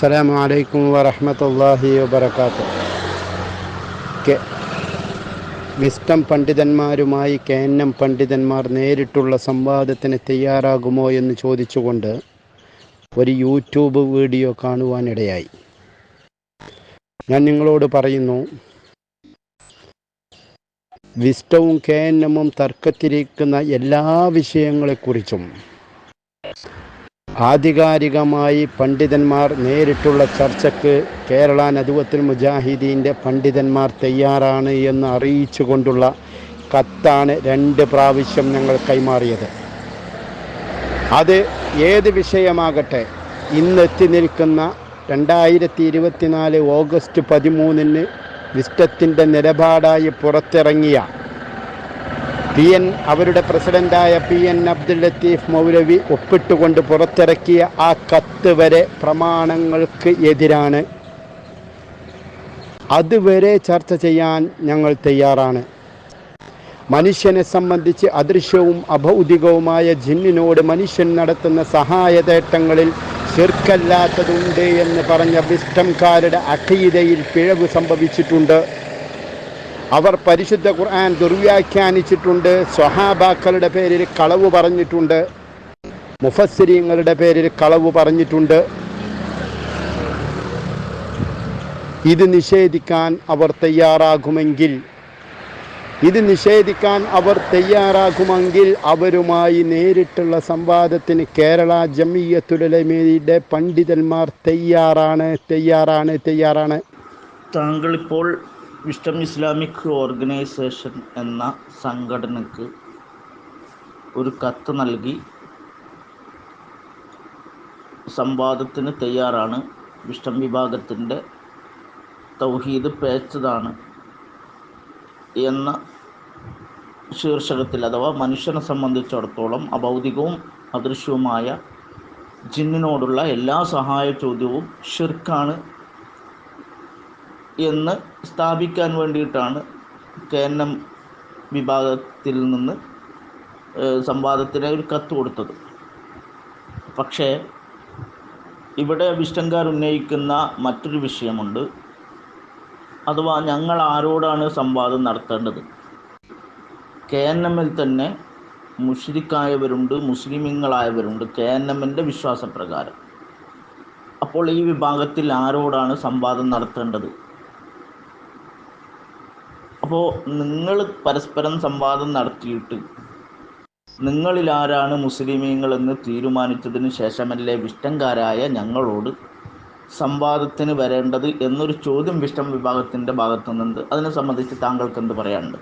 അസ്സലാമു അലൈക്കും വറഹമത്തല്ലാഹി വബർക്കാത്തു വിസ്റ്റം പണ്ഡിതന്മാരുമായി കെ എൻ എം പണ്ഡിതന്മാർ നേരിട്ടുള്ള സംവാദത്തിന് തയ്യാറാകുമോ എന്ന് ചോദിച്ചുകൊണ്ട് ഒരു യൂട്യൂബ് വീഡിയോ കാണുവാനിടയായി. ഞാൻ നിങ്ങളോട് പറയുന്നു വിസ്റ്റവും കെ എൻ എമ്മും തർക്കത്തിരിക്കുന്ന എല്ലാ വിഷയങ്ങളെക്കുറിച്ചും ആധികാരികമായി പണ്ഡിതന്മാർ നേരിട്ടുള്ള ചർച്ചയ്ക്ക് കേരള നദുവത്തുൽ മുജാഹിദീന്റെ പണ്ഡിതന്മാർ തയ്യാറാണ് എന്ന് അറിയിച്ചുകൊണ്ടുള്ള കത്താണ് രണ്ട് പ്രാവശ്യം ഞങ്ങൾ കൈമാറിയത്. അത് ഏത് വിഷയമാകട്ടെ ഇന്നെത്തി നിൽക്കുന്ന രണ്ടായിരത്തി ഇരുപത്തിനാല് ഓഗസ്റ്റ് പതിമൂന്നിന് വിസ്റ്റത്തിന്റെ നിലപാടായി പുറത്തിറങ്ങിയ പി എൻ അവരുടെ പ്രസിഡന്റായ പി എൻ അബ്ദുൽ ലത്തീഫ് മൗലവി ഒപ്പിട്ടുകൊണ്ട് പുറത്തിറക്കിയ ആ കത്ത് വരെ പ്രമാണങ്ങൾക്ക് എതിരാണ്. അതുവരെ ചർച്ച ചെയ്യാൻ ഞങ്ങൾ തയ്യാറാണ്. മനുഷ്യനെ സംബന്ധിച്ച് അദൃശ്യവും അഭൗതികവുമായ ജിന്നിനോട് മനുഷ്യൻ നടത്തുന്ന സഹായതേട്ടങ്ങളിൽ ശിർക്കല്ലാത്തതുണ്ട് എന്ന് പറഞ്ഞ വിഷ്ടംകാരുടെ അഖീതയിൽ പിഴവ് സംഭവിച്ചിട്ടുണ്ട്. അവർ പരിശുദ്ധ ഖുർആൻ ദുർവ്യാഖ്യാനിച്ചിട്ടുണ്ട്. സ്വഹാബാക്കളുടെ പേരിൽ കളവ് പറഞ്ഞിട്ടുണ്ട്. മുഫസ്സിരിങ്ങളുടെ പേരിൽ കളവ് പറഞ്ഞിട്ടുണ്ട്. ഇത് നിഷേധിക്കാൻ അവർ തയ്യാറാകുമെങ്കിൽ ഇത് നിഷേധിക്കാൻ അവർ തയ്യാറാകുമെങ്കിൽ അവരുമായി നേരിട്ടുള്ള സംവാദത്തിന് കേരള ജമിയത്തുലമയുടെ പണ്ഡിതന്മാർ തയ്യാറാണ് തയ്യാറാണ് തയ്യാറാണ്. താങ്കൾ ഇപ്പോൾ വിസ്റ്റം ഇസ്ലാമിക് ഓർഗനൈസേഷൻ എന്ന സംഘടനക്ക് ഒരു കത്ത് നൽകി. സംവാദത്തിന് തയ്യാറാണ്. വിഷ്ടം വിഭാഗത്തിന്റെ തൗഹീദ് പേച്ചതാണ് എന്ന ശീർഷകത്തിൽ അഥവാ മനുഷ്യനെ സംബന്ധിച്ചിടത്തോളം അഭൗതികവും അദൃശ്യവുമായ ജിന്നിനോടുള്ള എല്ലാ സഹായ ചോദ്യവും ഷിർക്കാണ് എന്ന് സ്ഥാപിക്കാൻ വേണ്ടിയിട്ടാണ് കെ എൻ എം വിഭാഗത്തിൽ നിന്ന് സംവാദത്തിന് ഒരു കത്ത് കൊടുത്തത്. പക്ഷേ ഇവിടെ വിഷ്ടങ്കാർ ഉന്നയിക്കുന്ന മറ്റൊരു വിഷയമുണ്ട്. അഥവാ ഞങ്ങൾ ആരോടാണ് സംവാദം നടത്തേണ്ടത്? കെ എൻ എമ്മിൽ തന്നെ മുഷിരിക്കായവരുണ്ട് മുസ്ലിമീങ്ങളായവരുണ്ട് കെ എൻ എമ്മിന്റെ വിശ്വാസപ്രകാരം. അപ്പോൾ ഈ വിഭാഗത്തിൽ ആരോടാണ് സംവാദം നടത്തേണ്ടത്? അപ്പോൾ നിങ്ങൾ പരസ്പരം സംവാദം നടത്തിയിട്ട് നിങ്ങളിൽ ആരാണ് മുസ്ലിമീങ്ങൾ എന്ന് തീരുമാനിച്ചതിന് ശേഷമല്ലേ വിഷ്ടങ്കാരായ ഞങ്ങളോട് സംവാദത്തിന് വരേണ്ടത് എന്നൊരു ചോദ്യം വിഷ്ടം വിഭാഗത്തിന്റെ ഭാഗത്തു നിന്നുണ്ട് അതിനെ സംബന്ധിച്ച് താങ്കൾക്ക് എന്ത് പറയാനുണ്ട്?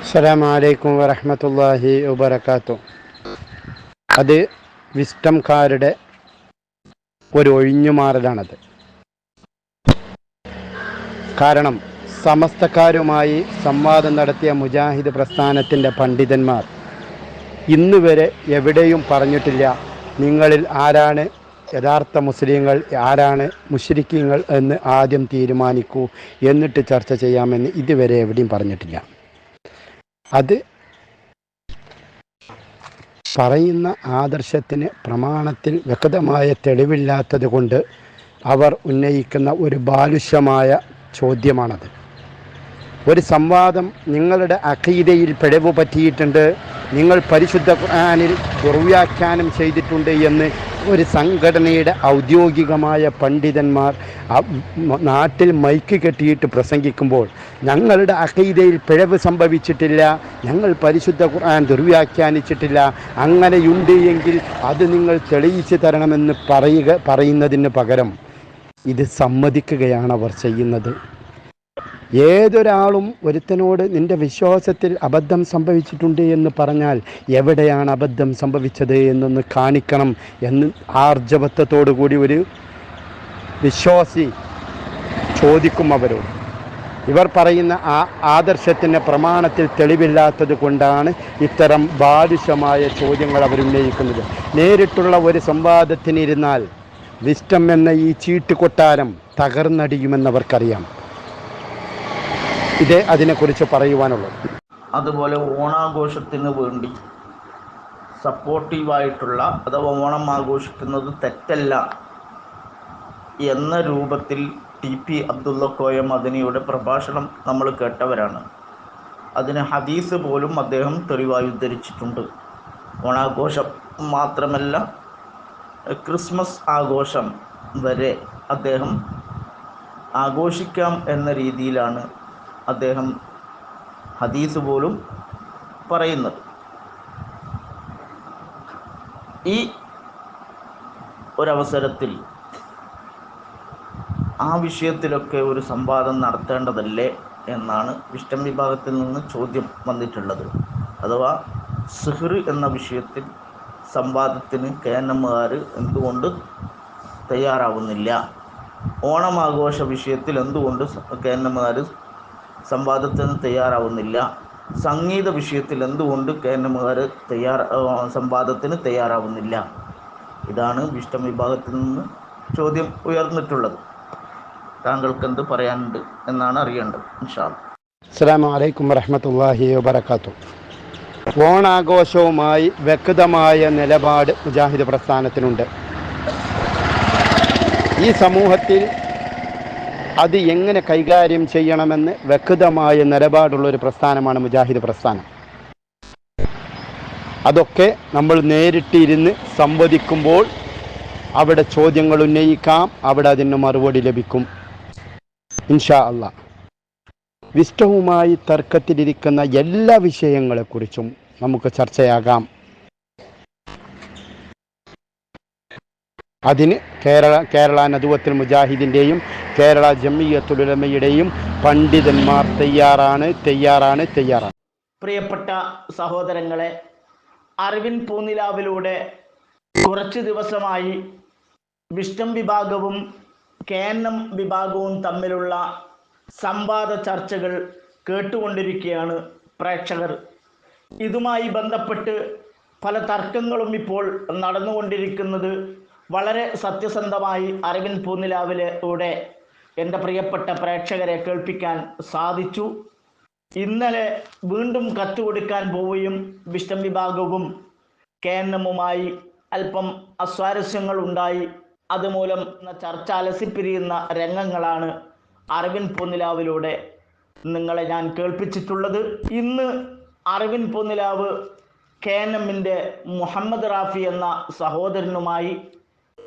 അസ്സലാമു അലൈക്കും വറഹ്മത്തുള്ളാഹി വബറകാത്തു. അത് വിഷ്ടംകാരുടെ ഒരു ഒഴിഞ്ഞുമാറലാണത് കാരണം സമസ്തക്കാരുമായി സംവാദം നടത്തിയ മുജാഹിദ് പ്രസ്ഥാനത്തിന്റെ പണ്ഡിതന്മാർ ഇന്ന് വരെ എവിടെയും പറഞ്ഞിട്ടില്ല നിങ്ങളിൽ ആരാണ് യഥാർത്ഥ മുസ്ലിങ്ങൾ ആരാണ് മുഷ്രിക്കീങ്ങൾ എന്ന് ആദ്യം തീരുമാനിക്കൂ എന്നിട്ട് ചർച്ച ചെയ്യാമെന്ന് ഇതുവരെ എവിടെയും പറഞ്ഞിട്ടില്ല. അത് പറയുന്ന ആദർശത്തിന് പ്രമാണത്തിൽ വ്യക്തമായ തെളിവില്ലാത്തത് കൊണ്ട് അവർ ഉന്നയിക്കുന്ന ഒരു ബാലുഷ്യമായ ചോദ്യമാണത്. ഒരു സംവാദം നിങ്ങളുടെ അഖീദയിൽ പിഴവ് പറ്റിയിട്ടുണ്ട്. നിങ്ങൾ പരിശുദ്ധ ഖുർആാനിൽ ദുർവ്യാഖ്യാനം ചെയ്തിട്ടുണ്ട് എന്ന് ഒരു സംഘടനയുടെ ഔദ്യോഗികമായ പണ്ഡിതന്മാർ നാട്ടിൽ മൈക്ക് കെട്ടിയിട്ട് പ്രസംഗിക്കുമ്പോൾ ഞങ്ങളുടെ അഖീദയിൽ പിഴവ് സംഭവിച്ചിട്ടില്ല ഞങ്ങൾ പരിശുദ്ധ ഖുർആൻ ദുർവ്യാഖ്യാനിച്ചിട്ടില്ല അങ്ങനെയുണ്ട് എങ്കിൽ അത് നിങ്ങൾ തെളിയിച്ചു തരണമെന്ന് പറയുക പറയുന്നതിന് പകരം ഇത് സമ്മതിക്കുകയാണ് അവർ ചെയ്യുന്നത്. ഏതൊരാളും ഒരുത്തനോട് നിന്റെ വിശ്വാസത്തിൽ അബദ്ധം സംഭവിച്ചിട്ടുണ്ട് എന്ന് പറഞ്ഞാൽ എവിടെയാണ് അബദ്ധം സംഭവിച്ചത് എന്നൊന്ന് കാണിക്കണം എന്ന് ആർജവത്വത്തോടു കൂടി ഒരു വിശ്വാസി ചോദിക്കും അവരോട്. ഇവർ പറയുന്ന ആ ആദർശത്തിന്റെ പ്രമാണത്തിൽ തെളിവില്ലാത്തത് കൊണ്ടാണ് ഇത്തരം ബാലിശമായ ചോദ്യങ്ങൾ അവരുന്നയിക്കുന്നത് നേരിട്ടുള്ള ഒരു സംവാദത്തിനിരുന്നാൽ വിസ്റ്റം എന്ന ഈ ചീട്ടുകൊട്ടാരം തകർന്നടിയുമെന്നവർക്കറിയാം ഇതേ അതിനെക്കുറിച്ച് പറയുവാനുള്ളത്. അതുപോലെ ഓണാഘോഷത്തിന് വേണ്ടി സപ്പോർട്ടീവായിട്ടുള്ള അഥവാ ഓണം ആഘോഷിക്കുന്നത് തെറ്റല്ല എന്ന രൂപത്തിൽ ടി പി അബ്ദുള്ള കോയ മദനിയുടെ പ്രഭാഷണം നമ്മൾ കേട്ടവരാണ്. അതിന് ഹദീസ് പോലും അദ്ദേഹം തെളിവായി ഉദ്ധരിച്ചിട്ടുണ്ട്. ഓണാഘോഷം മാത്രമല്ല ക്രിസ്മസ് ആഘോഷം വരെ അദ്ദേഹം ആഘോഷിക്കാം എന്ന രീതിയിലാണ് അദ്ദേഹം ഹദീസ് പോലും പറയുന്നത്. ഈ ഒരവസരത്തിൽ ആ വിഷയത്തിലൊക്കെ ഒരു സംവാദം നടത്തേണ്ടതല്ലേ എന്നാണ് ഇഷ്ടം വിഭാഗത്തിൽ നിന്ന് ചോദ്യം വന്നിട്ടുള്ളത്. അഥവാ സിഹ്ർ എന്ന വിഷയത്തിൽ സംവാദത്തിന് കെ എൻ എമ്മുകാർ എന്തുകൊണ്ട് തയ്യാറാവുന്നില്ല? ഓണം ആഘോഷ വിഷയത്തിൽ എന്തുകൊണ്ട് കെ എൻ എമ്മുകാർ സംവാദത്തിന് തയ്യാറാവുന്നില്ല. സംഗീത വിഷയത്തിൽ എന്തുകൊണ്ട് കെ എൻ എമ്മുകാർ തയ്യാർ സംവാദത്തിന് തയ്യാറാവുന്നില്ല? ഇതാണ് വിഷ്ടം വിഭാഗത്തിൽ നിന്ന് ചോദ്യം ഉയർന്നിട്ടുള്ളത്. താങ്കൾക്ക് എന്ത് പറയാനുണ്ട് എന്നാണ് അറിയേണ്ടത് ഇൻഷാ അസ്സാം വലൈക്കും വറഹമത്തല്ലാഹി വാത്തു ഓണാഘോഷവുമായി വ്യക്തമായ നിലപാട് മുജാഹിദ് പ്രസ്ഥാനത്തിനുണ്ട്. ഈ സമൂഹത്തിൽ അത് എങ്ങനെ കൈകാര്യം ചെയ്യണമെന്ന് വ്യക്തമായ നിലപാടുള്ള ഒരു പ്രസ്ഥാനമാണ് മുജാഹിദ് പ്രസ്ഥാനം. അതൊക്കെ നമ്മൾ നേരിട്ടിരുന്ന് സംവദിക്കുമ്പോൾ അവിടെ ചോദ്യങ്ങൾ ഉന്നയിക്കാം അവിടെ അതിന് മറുപടി ലഭിക്കും. ഇൻഷാ അല്ല വിഷ്ടവുമായി തർക്കത്തിലിരിക്കുന്ന എല്ലാ വിഷയങ്ങളെക്കുറിച്ചും നമുക്ക് ചർച്ചയാകാം. അതിന് കേരള കേരള നദുവത്തിൽ മുജാഹിദിന്റെയും കേരള ജമ്മിയത്തുലമയുടെയും പണ്ഡിതന്മാർ തയ്യാറാണ് തയ്യാറാണ് തയ്യാറാണ്. പ്രിയപ്പെട്ട സഹോദരങ്ങളെ അറിവിൻ പൂനിലാവിലൂടെ കുറച്ച് ദിവസമായി വിഷ്ണം വിഭാഗവും കെ എൻ എം വിഭാഗവും തമ്മിലുള്ള സംവാദ ചർച്ചകൾ കേട്ടുകൊണ്ടിരിക്കുകയാണ് പ്രേക്ഷകർ. ഇതുമായി ബന്ധപ്പെട്ട് പല തർക്കങ്ങളും ഇപ്പോൾ നടന്നുകൊണ്ടിരിക്കുന്നത് വളരെ സത്യസന്ധമായി അരവിന്ദ് പൂനിലാവിലൂടെ എന്റെ പ്രിയപ്പെട്ട പ്രേക്ഷകരെ കേൾപ്പിക്കാൻ സാധിച്ചു. ഇന്നലെ വീണ്ടും കത്ത് കൊടുക്കാൻ പോവുകയും വിഷ്ണം വിഭാഗവും കെ എൻ എമ്മുമായി അല്പം അസ്വാരസ്യങ്ങൾ ഉണ്ടായി. അതുമൂലം ചർച്ച അലസിപ്പിരിയുന്ന രംഗങ്ങളാണ് അരവിന്ദ് പൊന്നിലാവിലൂടെ നിങ്ങളെ ഞാൻ കേൾപ്പിച്ചിട്ടുള്ളത്. ഇന്ന് അരവിന്ദ് പൊന്നിലാവ് കെ എൻ എമ്മിന്റെ മുഹമ്മദ് റാഫി എന്ന സഹോദരനുമായി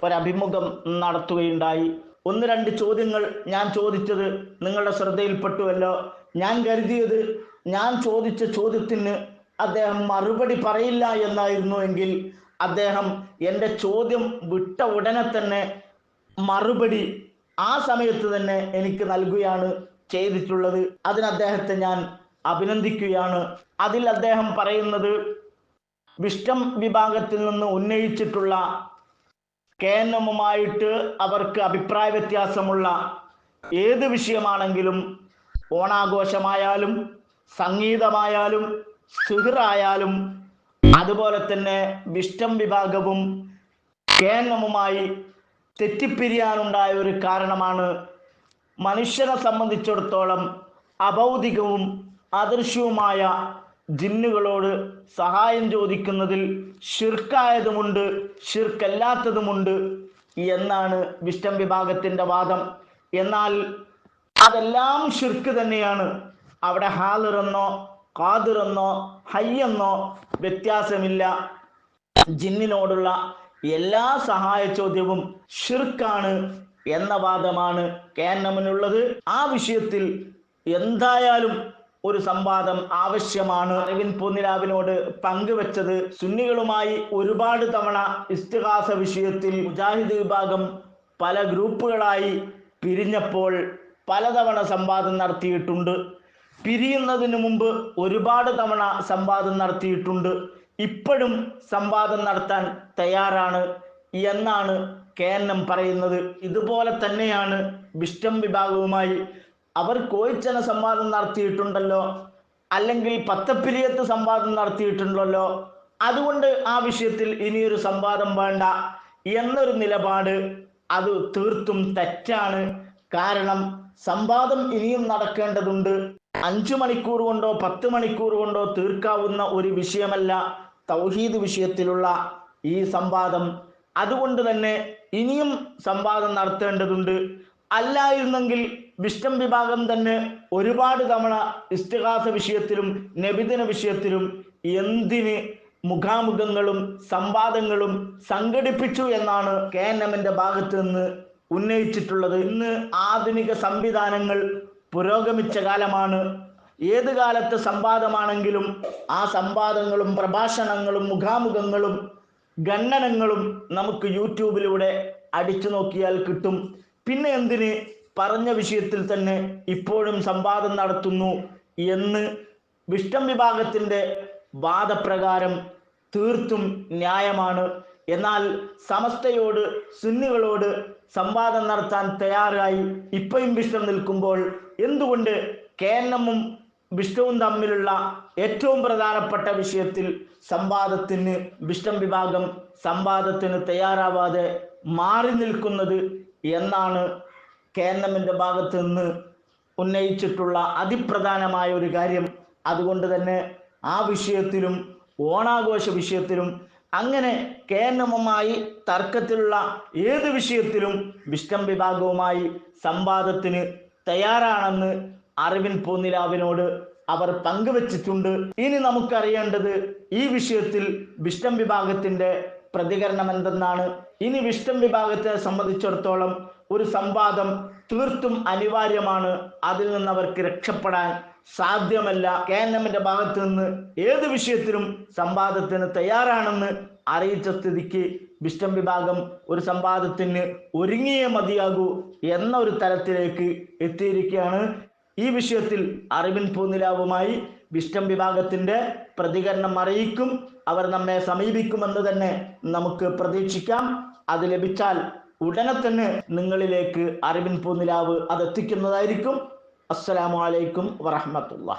ഒരഭിമുഖം നടത്തുകയുണ്ടായി. ഒന്ന് രണ്ട് ചോദ്യങ്ങൾ ഞാൻ ചോദിച്ചത് നിങ്ങളുടെ ശ്രദ്ധയിൽപ്പെട്ടുവല്ലോ. ഞാൻ കരുതിയത് ഞാൻ ചോദിച്ച ചോദ്യത്തിന് അദ്ദേഹം മറുപടി പറയില്ല എന്നായിരുന്നു എങ്കിൽ അദ്ദേഹം എന്റെ ചോദ്യം വിട്ട ഉടനെ തന്നെ മറുപടി ആ സമയത്ത് തന്നെ എനിക്ക് നൽകുകയാണ് ചെയ്തിട്ടുള്ളത്. അതിന് അദ്ദേഹത്തെ ഞാൻ അഭിനന്ദിക്കുകയാണ്. അതിൽ അദ്ദേഹം പറയുന്നത് വിഷ്ടം വിഭാഗത്തിൽ നിന്ന് ഉന്നയിച്ചിട്ടുള്ള കെ എൻ എമ്മുമായിട്ട് അവർക്ക് അഭിപ്രായ വ്യത്യാസമുള്ള ഏത് വിഷയമാണെങ്കിലും ഓണാഘോഷമായാലും സംഗീതമായാലും സുഹൃറായാലും അതുപോലെ തന്നെ വിഷ്ടം വിഭാഗവും കെ എൻ എമ്മുമായി തെറ്റിപ്പിരിയാനുണ്ടായ ഒരു കാരണമാണ് മനുഷ്യനെ സംബന്ധിച്ചിടത്തോളം അഭൗതികവും അദൃശ്യവുമായ ജിന്നുകളോട് സഹായം ചോദിക്കുന്നതിൽ ഷിർക്കായതുമുണ്ട് ഷിർക്കല്ലാത്തതുമുണ്ട് എന്നാണ് വിഷ്ടം വിഭാഗത്തിന്റെ വാദം. എന്നാൽ അതെല്ലാം ഷിർക്ക് തന്നെയാണ്. അവിടെ ഹാലിറെന്നോ കാതിറെന്നോ ഹയ്യെന്നോ വ്യത്യാസമില്ല. ജിന്നിനോടുള്ള എല്ലാ സഹായ ചോദ്യവും ഷിർക്കാണ് എന്ന വാദമാണ് കേന്നമനുള്ളത് ആ വിഷയത്തിൽ എന്തായാലും ഒരു സംവാദം ആവശ്യമാണ്. അരവിന്ദ് പൂന്നിലാവിനോട് പങ്കുവച്ചത് സുന്നികളുമായി ഒരുപാട് തവണ ഇസ്തിഹാസ വിഷയത്തിൽ മുജാഹിദ് വിഭാഗം പല ഗ്രൂപ്പുകളായി പിരിഞ്ഞപ്പോൾ പലതവണ സംവാദം നടത്തിയിട്ടുണ്ട്. പിരിയുന്നതിന് മുമ്പ് ഒരുപാട് തവണ സംവാദം നടത്തിയിട്ടുണ്ട്. ഇപ്പോഴും സംവാദം നടത്താൻ തയ്യാറാണ് എന്നാണ് കെ എൻ എം പറയുന്നത്. ഇതുപോലെ തന്നെയാണ് വിഷ്ടം വിഭാഗവുമായി അവർ കോയിച്ചന സംവാദം നടത്തിയിട്ടുണ്ടല്ലോ? അല്ലെങ്കിൽ പത്തപ്പിരിയത്ത് സംവാദം നടത്തിയിട്ടുണ്ടല്ലോ? അതുകൊണ്ട് ആ വിഷയത്തിൽ ഇനിയൊരു സംവാദം വേണ്ട എന്നൊരു നിലപാട് അത് തീർത്തും തെറ്റാണ്. കാരണം സംവാദം ഇനിയും നടക്കേണ്ടതുണ്ട്. അഞ്ചു മണിക്കൂർ കൊണ്ടോ പത്ത് മണിക്കൂർ കൊണ്ടോ തീർക്കാവുന്ന ഒരു വിഷയമല്ല തൗഹീദ് വിഷയത്തിലുള്ള ഈ സംവാദം. അതുകൊണ്ട് തന്നെ ഇനിയും സംവാദം നടത്തേണ്ടതുണ്ട്. അല്ലായിരുന്നെങ്കിൽ വിഷ്ടം വിഭാഗം തന്നെ ഒരുപാട് തവണ ഇസ്തിഹാസ വിഷയത്തിലും നബിദിന വിഷയത്തിലും എന്തിന് മുഖാമുഖങ്ങളും സംവാദങ്ങളും സംഘടിപ്പിച്ചു എന്നാണ് കെ എൻ എമ്മിന്റെ ഭാഗത്ത് നിന്ന് ഉന്നയിച്ചിട്ടുള്ളത്. ഇന്ന് ആധുനിക സംവിധാനങ്ങൾ പുരോഗമിച്ച കാലമാണ്. ഏത് കാലത്തെ സംവാദമാണെങ്കിലും ആ സംവാദങ്ങളും പ്രഭാഷണങ്ങളും മുഖാമുഖങ്ങളും ഖണ്ഡനങ്ങളും നമുക്ക് യൂട്യൂബിലൂടെ അടിച്ചു നോക്കിയാൽ കിട്ടും. പിന്നെ എന്തിന് പറഞ്ഞ വിഷയത്തിൽ തന്നെ ഇപ്പോഴും സംവാദം നടത്തുന്നു എന്ന് വിഷ്ടം വിഭാഗത്തിന്റെ വാദപ്രകാരം തീർത്തും ന്യായമാണ്. എന്നാൽ സമസ്തയോട് സുന്നികളോട് സംവാദം നടത്താൻ തയ്യാറായി ഇപ്പോഴും വിഷ്ടം നിൽക്കുമ്പോൾ എന്തുകൊണ്ട് കേരളമും വിഷ്ണുവും തമ്മിലുള്ള ഏറ്റവും പ്രധാനപ്പെട്ട വിഷയത്തിൽ സംവാദത്തിന് വിഷ്ടം വിഭാഗം സംവാദത്തിന് തയ്യാറാവാതെ മാറി നിൽക്കുന്നത് എന്നാണ് കേരളമിന്റെ ഭാഗത്ത് നിന്ന് ഉന്നയിച്ചിട്ടുള്ള അതിപ്രധാനമായ ഒരു കാര്യം അതുകൊണ്ട് തന്നെ ആ വിഷയത്തിലും ഓണാഘോഷ വിഷയത്തിലും അങ്ങനെ കേരളവുമായി തർക്കത്തിലുള്ള ഏത് വിഷയത്തിലും വിഷ്ണം വിഭാഗവുമായി സംവാദത്തിന് തയ്യാറാണെന്ന് അറിവിൻ പൂന്നിലാവിനോട് അവർ പങ്കുവച്ചിട്ടുണ്ട്. ഇനി നമുക്കറിയേണ്ടത് ഈ വിഷയത്തിൽ വിഷ്ണം വിഭാഗത്തിന്റെ പ്രതികരണം എന്തെന്നാണ് ഇനി വിഷ്ടം വിഭാഗത്തെ സംബന്ധിച്ചിടത്തോളം ഒരു സംവാദം തീർത്തും അനിവാര്യമാണ്. അതിൽ നിന്ന് അവർക്ക് രക്ഷപ്പെടാൻ സാധ്യമല്ല. കെ എൻ എമ്മിന്റെ ഭാഗത്ത് നിന്ന് ഏത് വിഷയത്തിലും സംവാദത്തിന് തയ്യാറാണെന്ന് അറിയിച്ച സ്ഥിതിക്ക് വിഷ്ടം വിഭാഗം ഒരു സംവാദത്തിന് ഒരുങ്ങിയേ മതിയാകൂ എന്ന ഒരു തലത്തിലേക്ക് എത്തിയിരിക്കുകയാണ്. ഈ വിഷയത്തിൽ അറിവിൻ പൂനിലാവുമായി വിഷ്ടം വിഭാഗത്തിന്റെ പ്രതികരണം അറിയിക്കും. അവർ നമ്മെ സമീപിക്കുമെന്ന് തന്നെ നമുക്ക് പ്രതീക്ഷിക്കാം. അത് ലഭിച്ചാൽ ഉടനെ തന്നെ നിങ്ങളിലേക്ക് അറിവിൻ പൂനിലാവ് അത് എത്തിക്കുന്നതായിരിക്കും അസ്സലാമു അലൈക്കും വറഹമത്തുള്ള